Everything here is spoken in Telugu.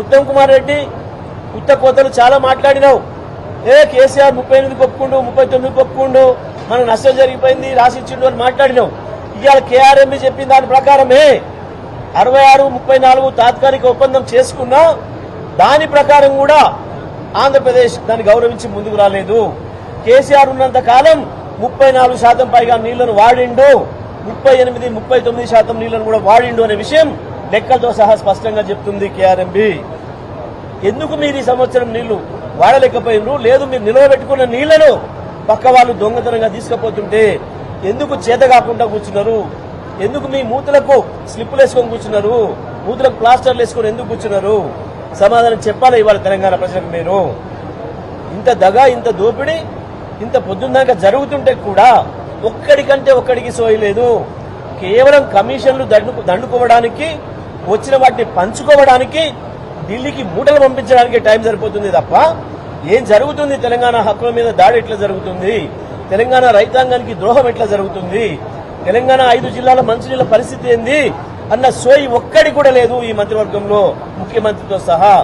ఉత్తమ్ కుమార్ రెడ్డి ఉత్త కోతలు చాలా మాట్లాడినావు. ఏ కేసీఆర్ ముప్పై ఎనిమిది కొప్పుకుండు ముప్పై తొమ్మిది ఒప్పుకుండు మన నష్టం జరిగిపోయింది రాసిచ్చిండు అని మాట్లాడినావు. ఇవాళ కేఆర్ఎంబి చెప్పిన దాని ప్రకారమే. అరవై ఆరు ముప్పై నాలుగు తాత్కాలిక ఒప్పందం చేసుకున్నా దాని ప్రకారం కూడా ఆంధ్రప్రదేశ్ దాన్ని గౌరవించి ముందుకు రాలేదు. కేసీఆర్ ఉన్నంత కాలం ముప్పై నాలుగు శాతం పైగా నీళ్ళను వాడిండు ముప్పై ఎనిమిది ముప్పై తొమ్మిది శాతం నీళ్ళను కూడా వాడిండు అనే విషయం లెక్కలతో సహా స్పష్టంగా చెప్తుంది కేఆర్ఎంబి ఎందుకు మీరు ఈ సంవత్సరం నీళ్ళు వాడలేకపోయినరు? లేదు మీరు నిలవబెట్టుకున్న నీళ్ళను పక్క వాళ్ళు దొంగతనంగా తీసుకుపోతుంటే ఎందుకు చేత కాకుండా కూర్చున్నారు? ఎందుకు మీ మూతులకు స్లిప్పులు వేసుకొని కూర్చున్నారు? మూతులకు ప్లాస్టర్లు వేసుకొని ఎందుకు కూర్చున్నారు? సమాధానం చెప్పాలి ఇవాళ తెలంగాణ ప్రజలకు మీరు? ఇంత దగా ఇంత దోపిడీ ఇంత పొద్దున్నాక జరుగుతుంటే కూడా ఒక్కడికంటే ఒక్కడికి సోయలేదు కేవలం కమిషన్లు దండు దండుకోవడానికి వచ్చిన వాటిని పంచుకోవడానికి ఢిల్లీకి మూటలు పంపించడానికి టైం సరిపోతుంది తప్ప ఏం జరుగుతుంది? తెలంగాణ హక్కుల మీద దాడి ఎట్లా జరుగుతుంది? తెలంగాణ రైతాంగానికి ద్రోహం ఎట్లా జరుగుతుంది? తెలంగాణ ఐదు జిల్లాల మంచినీళ్ళ పరిస్థితి ఏంది? అన్న సోయి ఒక్కడి కూడా లేదు ఈ మంత్రివర్గంలో ముఖ్యమంత్రితో సహా.